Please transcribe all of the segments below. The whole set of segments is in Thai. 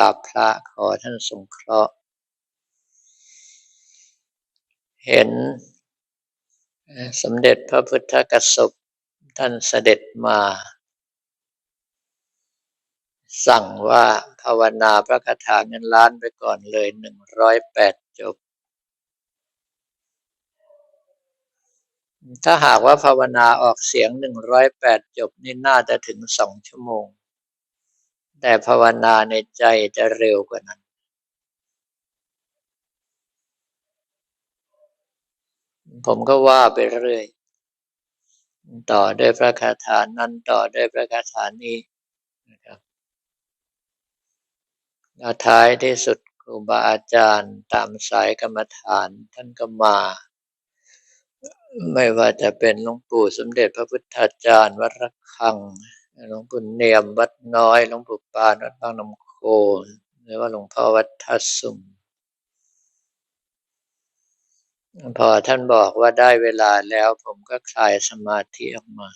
ราบพระขอท่านสงเคราะห์ เห็นสมเด็จพระพุทธกสบท่านเสด็จมา สั่งว่าภาวนาพระคาถาเงินล้านไปก่อนเลยหนึ่งร้อยแปดจบ ถ้าหากว่าภาวนาออกเสียงหนึ่งร้อยแปดจบนี่น่าจะถึงสองชั่วโมง แต่ภาวนาในใจจะเร็วกว่านั้น ผมก็ว่าไปเรื่อย ต่อด้วยพระคาถานั้นต่อด้วยพระคาถานี้นะครับท้ายที่สุดครูบาอาจารย์ตามสายกรรมฐานท่านก็มาไม่ว่าจะเป็นหลวงปู่สมเด็จพระพุทธาจารย์วัดระฆัง หลวงปู่เนียมวัดน้อยหลวงปู่ปานวัดบางน้ำโคหรือว่าหลวงพ่อวัดทัศสุมพอท่านบอกว่าได้เวลาแล้วผมก็คลายสมาธิออกมา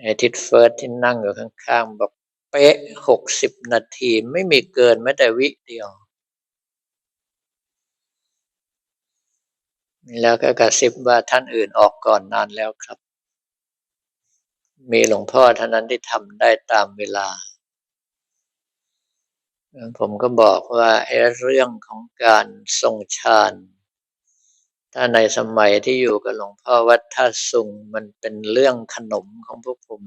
ไอ้ทิดเฟิร์สที่นั่งอยู่ข้างๆบอกเป๊ะหกสิบนาทีไม่มีเกินแม้แต่วิเดียว แล้วก็กระซิบว่าท่านอื่นออกก่อนนานแล้วครับ มีหลวงพ่อเท่านั้นที่ทำได้ตามเวลา ผมก็บอกว่าไอ้เรื่องของการทรงฌานถ้าในสมัยที่อยู่กับหลวงพ่อวัดท่าสุงมันเป็นเรื่องขนมของพวกผม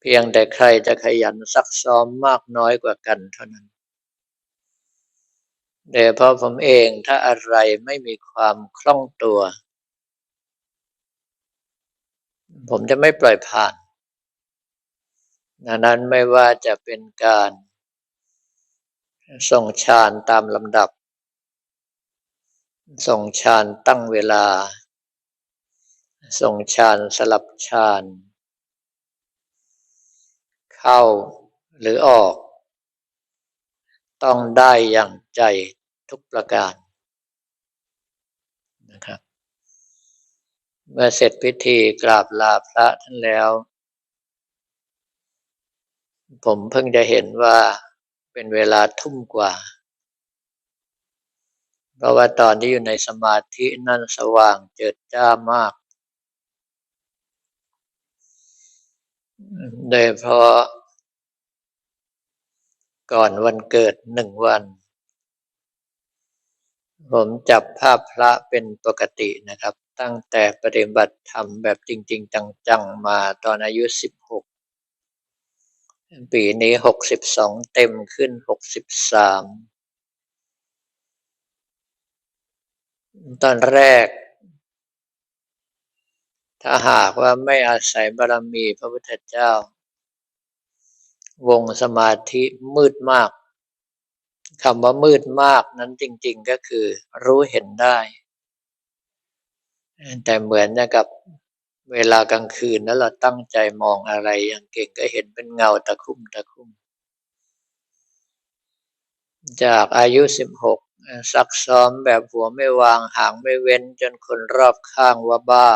เพียงแต่ใครจะขยันซักซ้อมมากน้อยกว่ากันเท่านั้นเดี๋ยวพอผมเองถ้าอะไรไม่มีความคล่องตัว ผมจะไม่ปล่อยผ่านดังนั้นไม่ว่าจะเป็นการส่งฌานตามลำดับ ส่งฌานตั้งเวลา ส่งฌานสลับฌานเข้าหรือออก ต้องได้อย่างใจทุกประการนะครับ เมื่อเสร็จพิธีกราบลาพระท่านแล้ว ผมเพิ่งจะเห็นว่าเป็นเวลาทุ่มกว่า เพราะว่าตอนที่อยู่ในสมาธินั่นสว่างเจิดจ้ามาก โดยเพราะก่อนวันเกิดหนึ่งวัน ผมจับภาพพระเป็นปกตินะครับ ตั้งแต่ปฏิบัติธรรมแบบจริง ๆ จังๆ มาตอนอายุสิบหกปีนี้หกสิบสองเต็มขึ้นหกสิบสามตอนแรก ถ้าหากว่าไม่อาศัยบารมีพระพุทธเจ้า วงสมาธิมืดมากคำว่ามืดมากนั้นจริง ๆ ก็คือรู้เห็นได้ แต่เหมือนกับ เวลากลางคืนแล้วเราตั้งใจมองอะไรอย่างเก่งก็เห็นเป็นเงาตะคุ่มตะคุ่มจากอายุสิบหกซักซ้อมแบบหัวไม่วางหางไม่เว้นจนคนรอบข้างว่าบ้า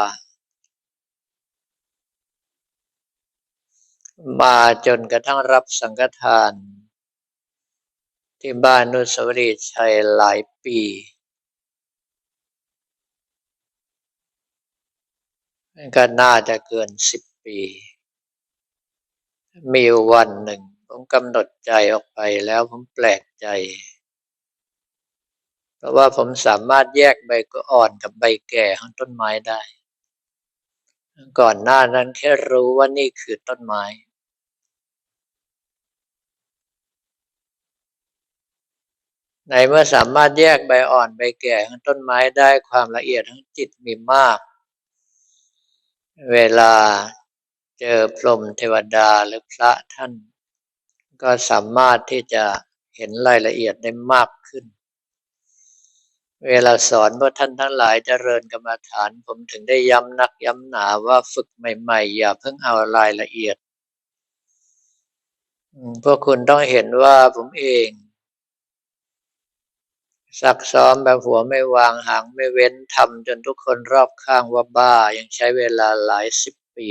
มาจนกระทั่งรับสังฆทาน ที่บ้านนุสวรีชัยหลายปี ก็น่าจะเกินสิบปี มีวันหนึ่ง ผมกำหนดใจออกไปแล้วผมแปลกใจ เพราะว่าผมสามารถแยกใบก็อ่อนกับใบแก่ของต้นไม้ได้ ก่อนหน้านั้นแค่รู้ว่านี่คือต้นไม้ในเมื่อสามารถแยกใบอ่อนใบแก่ของต้นไม้ได้ความละเอียดของจิตมีมาก เวลาเจอพรหมเทวดาหรือพระท่าน ก็สามารถที่จะเห็นรายละเอียดได้มากขึ้น เวลาสอนว่าท่านทั้งหลายจเจริญกรรมฐาน ผมถึงได้ย้ำนักย้ำหนาว่าฝึกใหม่ๆ อย่าเพิ่งเอารายละเอียดพวกคุณต้องเห็นว่าผมเอง ซักซ้อมแบบหัวไม่วางหางไม่เว้นทำจนทุกคนรอบข้างว่าบ้า ยังใช้เวลาหลายสิบปี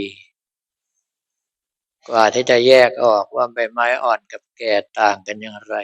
กว่าที่จะแยกออกว่าใบไม้อ่อนกับแก่ต่างกันอย่างไร